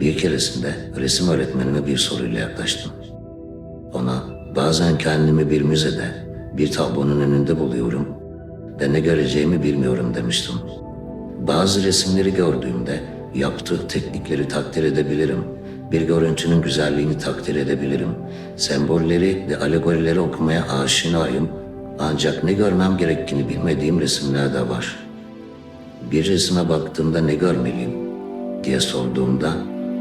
Bir keresinde resim öğretmenime bir soruyla yaklaştım. Ona bazen kendimi bir müzede, bir tablonun önünde buluyorum ve ne göreceğimi bilmiyorum demiştim. Bazı resimleri gördüğümde yaptığı teknikleri takdir edebilirim. Bir görüntünün güzelliğini takdir edebilirim. Sembolleri ve alegorileri okumaya aşinayım. Ancak ne görmem gerektiğini bilmediğim resimler de var. Bir resime baktığımda ne görmeliyim diye sorduğumda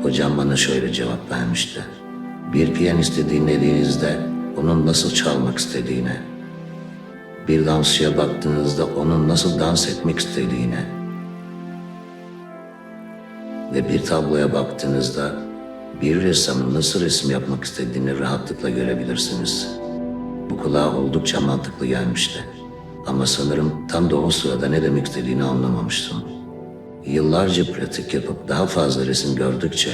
hocam bana şöyle cevap vermişti. Bir piyanisti dinlediğinizde onun nasıl çalmak istediğine, bir dansçıya baktığınızda onun nasıl dans etmek istediğine ve bir tabloya baktığınızda bir ressamın nasıl resim yapmak istediğini rahatlıkla görebilirsiniz. Bu kulağa oldukça mantıklı gelmişti. Ama sanırım tam da o sırada ne demek istediğini anlamamıştım. Yıllarca pratik yapıp daha fazla resim gördükçe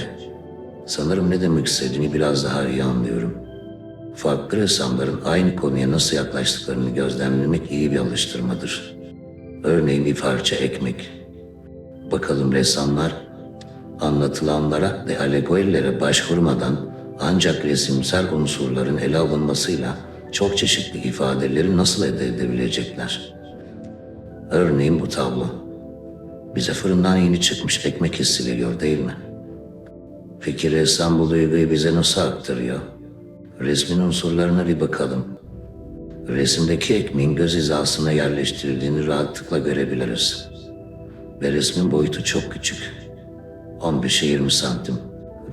sanırım ne demek istediğini biraz daha iyi anlıyorum. Farklı ressamların aynı konuya nasıl yaklaştıklarını gözlemlemek iyi bir alıştırmadır. Örneğin bir parça ekmek. Bakalım ressamlar anlatılanlara ve alegorilere başvurmadan ancak resimsel unsurların ele alınmasıyla çok çeşitli ifadeleri nasıl elde edebilecekler? Örneğin bu tablo. Bize fırından yeni çıkmış ekmek hissi veriyor değil mi? Peki ressam bu duyguyu bize nasıl aktarıyor? Resmin unsurlarına bir bakalım. Resimdeki ekmeğin göz hizasına yerleştirildiğini rahatlıkla görebiliriz. Ve resmin boyutu çok küçük. 15'e 20 santim.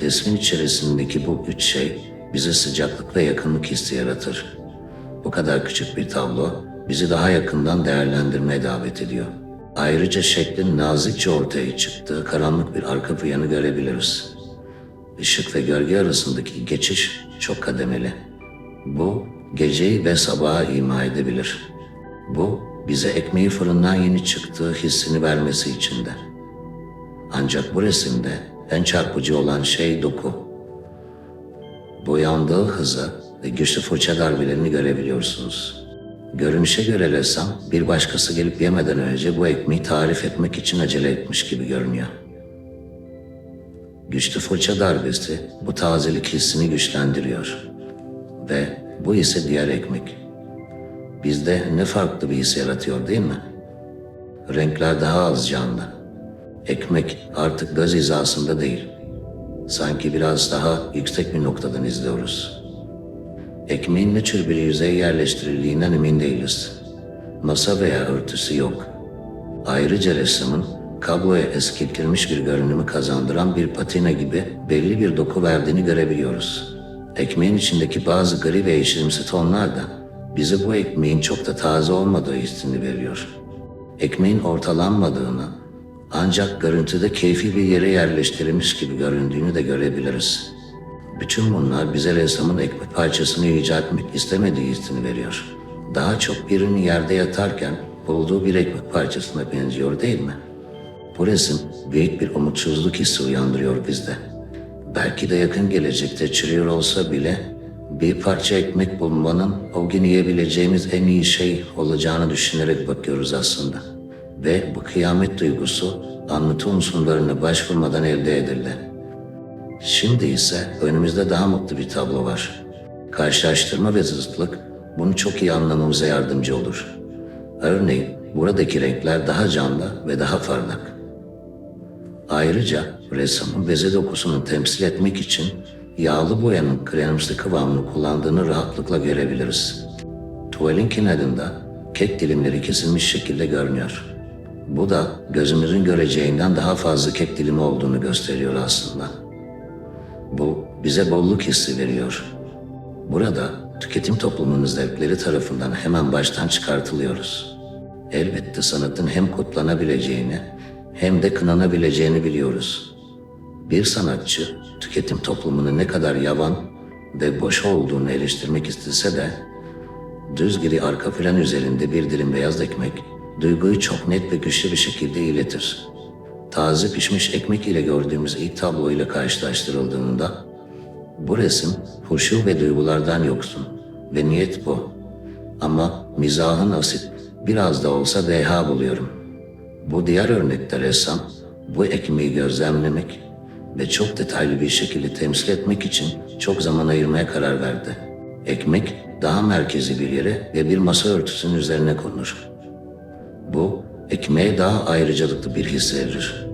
Resmin içerisindeki bu üç şey bize sıcaklık ve yakınlık hissi yaratır. Bu kadar küçük bir tablo bizi daha yakından değerlendirmeye davet ediyor. Ayrıca şeklin nazikçe ortaya çıktığı karanlık bir arka planı görebiliriz. Işık ve gölge arasındaki geçiş çok kademeli. Bu geceyi ve sabahı ima edebilir. Bu bize ekmeği fırından yeni çıktığı hissini vermesi için de. Ancak bu resimde en çarpıcı olan şey doku. Boyandığı hıza ve güçlü fırça darbelerini görebiliyorsunuz. Görünüşe göre ressam bir başkası gelip yemeden önce bu ekmeği tarif etmek için acele etmiş gibi görünüyor. Güçlü fırça darbesi bu tazelik hissini güçlendiriyor. Ve bu ise diğer ekmek. Bizde ne farklı bir his yaratıyor değil mi? Renkler daha az canlı. Ekmek artık göz hizasında değil. Sanki biraz daha yüksek bir noktadan izliyoruz. Ekmeğin ne tür bir yüzeye yerleştirildiğinden emin değiliz. Masa veya örtüsü yok. Ayrıca ressamın kabloya eskiltilmiş bir görünümü kazandıran bir patina gibi belli bir doku verdiğini görebiliyoruz. Ekmeğin içindeki bazı gri ve yeşilimsi tonlar da bize bu ekmeğin çok da taze olmadığı hissini veriyor. Ekmeğin ortalanmadığını, ancak görüntüde keyfi bir yere yerleştirilmiş gibi göründüğünü de görebiliriz. Bütün bunlar bize ressamın ekmek parçasını icat etmek istemediği hissini veriyor. Daha çok birini yerde yatarken bulduğu bir ekmek parçasına benziyor değil mi? Bu resim büyük bir umutsuzluk hissi uyandırıyor bizde. Belki de yakın gelecekte çürüyor olsa bile bir parça ekmek bulmanın o gün yiyebileceğimiz en iyi şey olacağını düşünerek bakıyoruz aslında. Ve bu kıyamet duygusu anlatı unsurlarına başvurmadan elde edildi. Şimdi ise önümüzde daha mutlu bir tablo var. Karşılaştırma ve zıtlık bunu çok iyi anlamamıza yardımcı olur. Örneğin buradaki renkler daha canlı ve daha parlak. Ayrıca ressamın beze dokusunu temsil etmek için yağlı boyanın kremsi kıvamını kullandığını rahatlıkla görebiliriz. Tuvalin kenarında kek dilimleri kesilmiş şekilde görünüyor. Bu da gözümüzün göreceğinden daha fazla kek dilimi olduğunu gösteriyor aslında. Bu bize bolluk hissi veriyor. Burada tüketim toplumunun zevkleri tarafından hemen baştan çıkartılıyoruz. Elbette sanatın hem kutlanabileceğini hem de kınanabileceğini biliyoruz. Bir sanatçı tüketim toplumunun ne kadar yavan ve boş olduğunu eleştirmek istese de düz gri arka plan üzerinde bir dilim beyaz ekmek duyguyu çok net ve güçlü bir şekilde iletir. Taze pişmiş ekmek ile gördüğümüz ilk tablo ile karşılaştırıldığında bu resim huşu ve duygulardan yoksun ve niyet bu. Ama mizahın asit biraz da olsa deha buluyorum. Bu diğer örnekte ressam bu ekmeği gözlemlemek, ve çok detaylı bir şekilde temsil etmek için çok zaman ayırmaya karar verdi. Ekmek daha merkezi bir yere ve bir masa örtüsünün üzerine konur. Bu ekmeğe daha ayrıcalıklı bir his verir.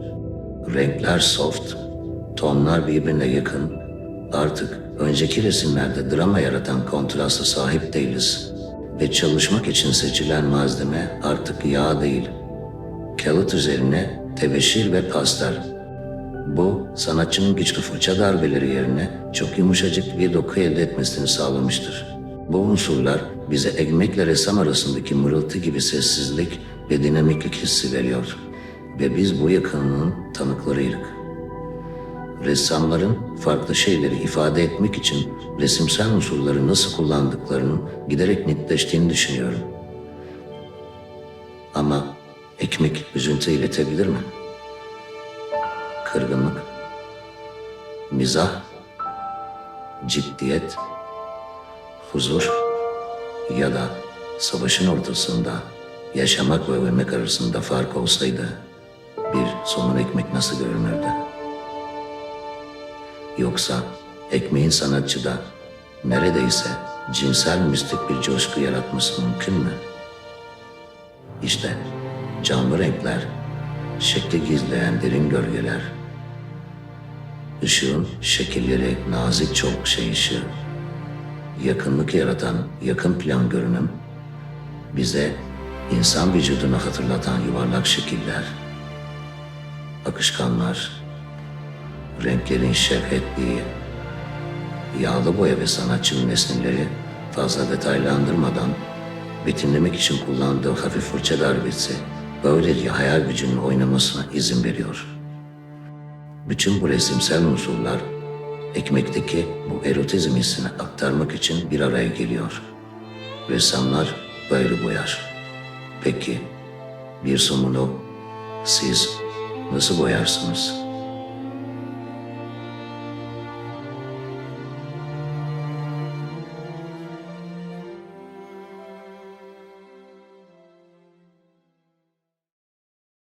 Renkler soft, tonlar birbirine yakın. Artık önceki resimlerde drama yaratan kontrasta sahip değiliz. Ve çalışmak için seçilen malzeme artık yağ değil. Kağıt üzerine tebeşir ve pastel. Bu sanatçının güçlü fırça darbeleri yerine çok yumuşacık bir doku elde etmesini sağlamıştır. Bu unsurlar bize ekmekle ressam arasındaki mırıltı gibi sessizlik ve dinamiklik hissi veriyor. Ve biz bu yakınlığın tanıklarıydık. Ressamların farklı şeyleri ifade etmek için resimsel unsurları nasıl kullandıklarının giderek netleştiğini düşünüyorum. Ama ekmek üzüntü iletebilir mi? Kırgınlık, mizah, ciddiyet, huzur ya da savaşın ortasında yaşamak ve ölmek arasında fark olsaydı bir somun ekmek nasıl görünürdü? Yoksa ekmeğin sanatçıda neredeyse cinsel mistik bir coşku yaratması mümkün mü? İşte canlı renkler, şekli gizleyen derin gölgeler, ışığın şekilleri nazik çok şey ışığı, yakınlık yaratan yakın plan görünüm, bize insan vücudunu hatırlatan yuvarlak şekiller, akışkanlar, renklerin şevhetliği, yağlı boya ve sanatçının nesneleri fazla detaylandırmadan betimlemek için kullandığı hafif fırça darbesi böylece hayal gücünün oynamasına izin veriyor. Bütün bu resimsel unsurlar ekmekteki bu erotizm hissini aktarmak için bir araya geliyor. Ressamlar böyle boyar. Peki bir somunu siz nasıl boyarsınız?''